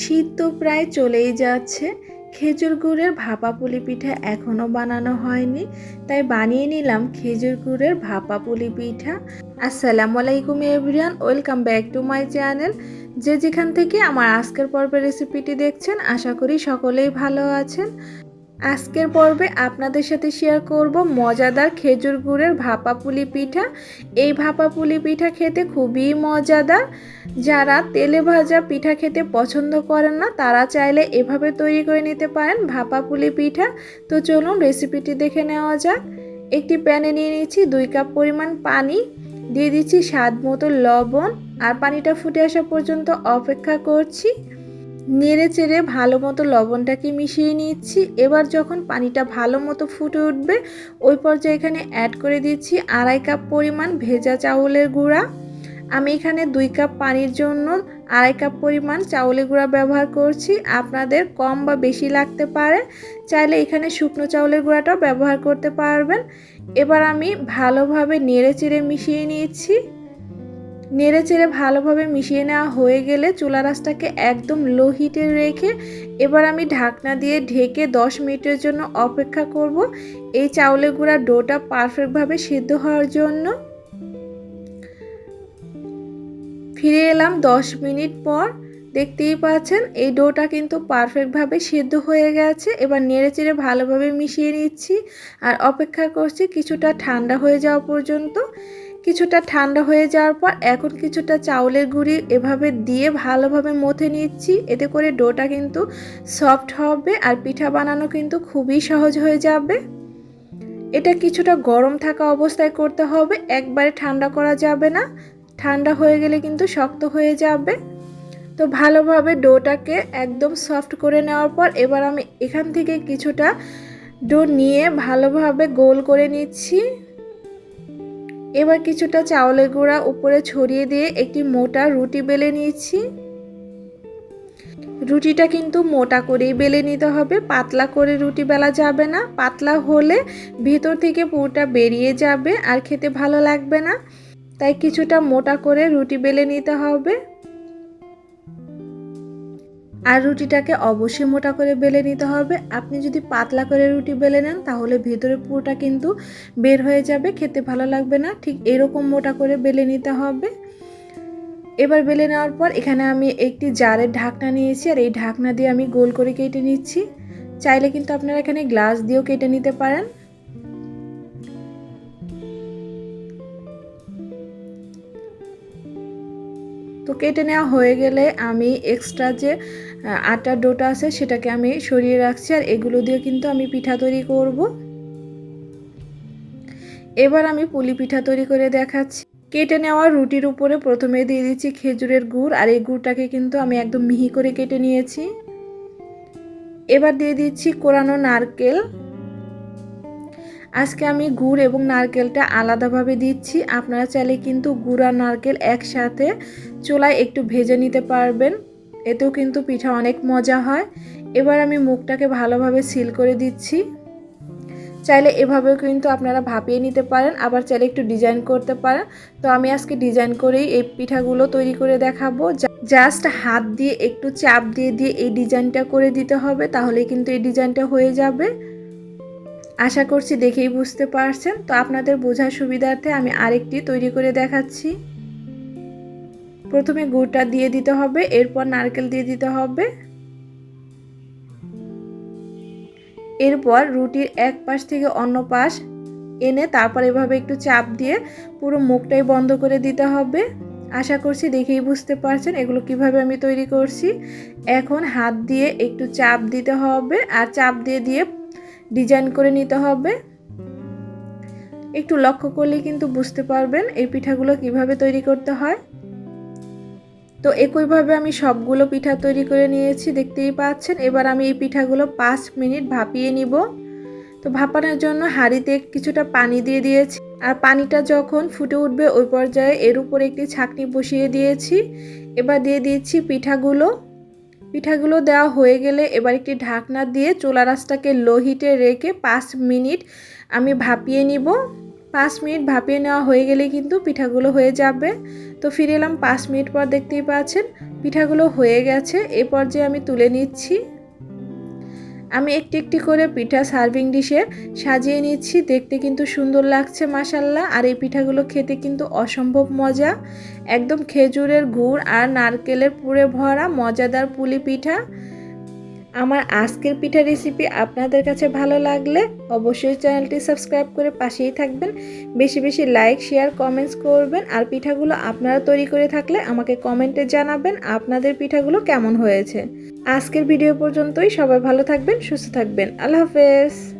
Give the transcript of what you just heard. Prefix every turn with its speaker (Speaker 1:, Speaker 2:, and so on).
Speaker 1: শীত তো প্রায় চলেই যাচ্ছে। খেজুর গুড়ের ভাপা পুলি পিঠা এখনও বানানো হয়নি, তাই বানিয়ে নিলাম খেজুর গুড়ের ভাপা পুলি পিঠা। আসসালামু আলাইকুম everyone welcome back to my channel. যে যেখান থেকে আমার আজকের পর্বের রেসিপিটি দেখছেন, আশা করি সকলেই ভালো আছেন। আজকের পর্বে আপনাদের সাথে শেয়ার করব মজাদার খেজুর গুড়ের ভাপা পুলি পিঠা। এই ভাপা পুলি পিঠা খেতে খুবই মজাদার। যারা তেলে ভাজা পিঠা খেতে পছন্দ করেন না, তারা চাইলে এভাবে তৈরি করে নিতে পারেন ভাপা পুলি পিঠা। তো চলুন রেসিপিটি দেখে নেওয়া যাক। একটি প্যানে নিয়ে নিচ্ছি দুই কাপ পরিমাণ পানি। দিয়ে দিচ্ছি স্বাদ মতো লবণ। আর পানিটা ফুটে আসা পর্যন্ত অপেক্ষা করছি। নেড়ে চেড়ে ভালো মতো লবণটাকে মিশিয়ে নিচ্ছি। এবার যখন পানিটা ভালো মতো ফুটে উঠবে, ওই পর্যায়ে এখানে অ্যাড করে দিচ্ছি আড়াই কাপ পরিমাণ ভেজা চাউলের গুঁড়া। আমি এখানে দুই কাপ পানির জন্য আড়াই কাপ পরিমাণ চাউলের গুঁড়া ব্যবহার করছি। আপনাদের কম বা বেশি লাগতে পারে, চাইলে এখানে শুকনো চাউলের গুঁড়াটাও ব্যবহার করতে পারবেন। এবার আমি ভালোভাবে নেড়ে চেড়ে মিশিয়ে নিয়েছি নেড়ে চেড়ে ভালোভাবে মিশিয়ে নেওয়া হয়ে গেলে চুলা রাসটাকে একদম লো হিটে রেখে এবার আমি ঢাকনা দিয়ে ঢেকে 10 মিনিটের জন্য অপেক্ষা করব। এই চাউলের গুঁড়া ডোটা পারফেক্টভাবে সিদ্ধ হওয়ার জন্য। ফিরে এলাম 10 মিনিট পর। দেখতেই পাচ্ছেন, এই ডোটা কিন্তু পারফেক্টভাবে সিদ্ধ হয়ে গেছে। এবার নেড়ে চেড়ে ভালোভাবে মিশিয়ে নিচ্ছি। আর অপেক্ষা করছি কিছুটা ঠান্ডা হয়ে যাওয়া পর্যন্ত। কিছুটা ঠান্ডা হয়ে যাওয়ার পর এখন কিছুটা চাউলের গুঁড়ি এভাবে দিয়ে ভালোভাবে মথে নিচ্ছি। এতে করে ডোটা কিন্তু সফট হবে আর পিঠা বানানো কিন্তু খুবই সহজ হয়ে যাবে। এটা কিছুটা গরম থাকা অবস্থায় করতে হবে, একবারে ঠান্ডা করা যাবে না। ঠান্ডা হয়ে গেলে কিন্তু শক্ত হয়ে যাবে। তো ভালোভাবে ডোটাকে একদম সফট করে নেওয়ার পর এবার আমি এখান থেকে কিছুটা ডো নিয়ে ভালোভাবে গোল করে নিচ্ছি। এবার কিছুটা চাউলের গুঁড়া উপরে ছড়িয়ে দিয়ে একটি মোটা রুটি বেলে নিয়েছি। রুটিটা কিন্তু মোটা করেই বেলে নিতে হবে, পাতলা করে রুটি বেলা যাবে না। পাতলা হলে ভেতর থেকে পুরোটা বেরিয়ে যাবে আর খেতে ভালো লাগবে না। তাই কিছুটা মোটা করে রুটি বেলে নিতে হবে। আর রুটিটাকে অবশ্যই মোটা করে বেলে নিতে হবে। আপনি যদি পাতলা করে রুটি বেলে নেন, তাহলে ভেতরে পুরোটা কিন্তু বের হয়ে যাবে, খেতে ভালো লাগবে না। ঠিক এরকম মোটা করে বেলে নিতে হবে। এবার বেলে নেওয়ার পর এখানে আমি একটি জারের ঢাকনা নিয়েছি, আর এই ঢাকনা দিয়ে আমি গোল করে কেটে নিচ্ছি। চাইলে কিন্তু আপনারা এখানে গ্লাস দিয়েও কেটে নিতে পারেন। তো কেটে নেওয়া হয়ে গেলে আমি এক্সট্রা যে আটার ডোটা আছে সেটাকে আমি সরিয়ে রাখছি আর এগুলো দিয়ে কিন্তু আমি পিঠা তৈরি করব। এবার আমি পুলি পিঠা তৈরি করে দেখাচ্ছি। কেটে নেওয়া রুটির উপরে প্রথমে দিয়ে দিচ্ছি খেজুরের গুড় আর এই গুড়টাকে কিন্তু আমি একদম মিহি করে কেটে নিয়েছি। এবার দিয়ে দিচ্ছি কোরানো নারকেল। আজকে আমি গুড় এবং নারকেলটা আলাদাভাবে দিচ্ছি। আপনারা চাইলে কিন্তু গুড় আর নারকেল একসাথে চুলায় একটু ভেজে নিতে পারবেন। এতেও কিন্তু পিঠা অনেক মজা হয়। এবার আমি মুখটাকে ভালোভাবে সিল করে দিচ্ছি। চাইলে এভাবেও কিন্তু আপনারা ভাপিয়ে নিতে পারেন, আবার চাইলে একটু ডিজাইন করতে পারেন। তো আমি আজকে ডিজাইন করেই এই পিঠাগুলো তৈরি করে দেখাবো। জাস্ট হাত দিয়ে একটু চাপ দিয়ে দিয়ে এই ডিজাইনটা করে দিতে হবে তাহলে কিন্তু এই ডিজাইনটা হয়ে যাবে। আশা করছি দেখেই বুঝতে পারছেন। তো আপনাদের বোঝার সুবিধার্থে আমি আরেকটি তৈরি করে দেখাচ্ছি। প্রথমে গুড়টা দিয়ে দিতে হবে, এরপর নারকেল দিয়ে দিতে হবে। এরপর রুটির এক পাশ থেকে অন্য পাশ এনে তারপর এভাবে একটু চাপ দিয়ে পুরো মুখটাই বন্ধ করে দিতে হবে। আশা করছি দেখেই বুঝতে পারছেন এগুলো কীভাবে আমি তৈরি করছি। এখন হাত দিয়ে একটু চাপ দিতে হবে, আর চাপ দিয়ে দিয়ে ডিজাইন করে নিতে হবে। একটু লক্ষ্য করলে কিন্তু বুঝতে পারবেন এই পিঠাগুলো কীভাবে তৈরি করতে হয়। তো একইভাবে আমি সবগুলো পিঠা তৈরি করে নিয়েছি, দেখতেই পাচ্ছেন। এবার আমি এই পিঠাগুলো পাঁচ মিনিট ভাপিয়ে নিব। তো ভাপানোর জন্য হাঁড়িতে কিছুটা পানি দিয়ে দিয়েছি। আর পানিটা যখন ফুটে উঠবে ওই পর্যায়ে এর উপর একটি ছাকনি বসিয়ে দিয়েছি। এবার দিয়ে দিয়েছি পিঠাগুলো। পিঠাগুলো দেওয়া হয়ে গেলে এবার একটি ঢাকনা দিয়ে চোলা রাসটাকে লোহিটে রেখে পাঁচ মিনিট আমি ভাপিয়ে নিব। পাঁচ মিনিট ভাপিয়ে নেওয়া হয়ে গেলে কিন্তু পিঠাগুলো হয়ে যাবে। তো ফিরে এলাম পাঁচ মিনিট পর দেখতেই পাচ্ছেন, পিঠাগুলো হয়ে গেছে। এ পর্যায়ে আমি তুলে নিচ্ছি আমি একটি একটি করে পিঠা সার্ভিং ডিশে সাজিয়ে নিচ্ছি। দেখতে কিন্তু সুন্দর লাগছে মাসাল্লাহ আর এই পিঠাগুলো খেতে কিন্তু অসম্ভব মজা। একদম খেজুরের গুড় আর নারকেলের পুরে ভরা মজাদার পুলি পিঠা। আমার আজকের পিঠা রেসিপি আপনাদের কাছে ভালো লাগলে অবশ্যই চ্যানেলটি সাবস্ক্রাইব করে পাশেই থাকবেন। বেশি বেশি লাইক শেয়ার কমেন্টস করবেন আর পিঠাগুলো আপনারা তৈরি করে থাকলে আমাকে কমেন্টে জানাবেন আপনাদের পিঠাগুলো কেমন হয়েছে। আজকের ভিডিও পর্যন্তই। সবাই ভালো থাকবেন, সুস্থ থাকবেন। আল্লাহ হাফেজ।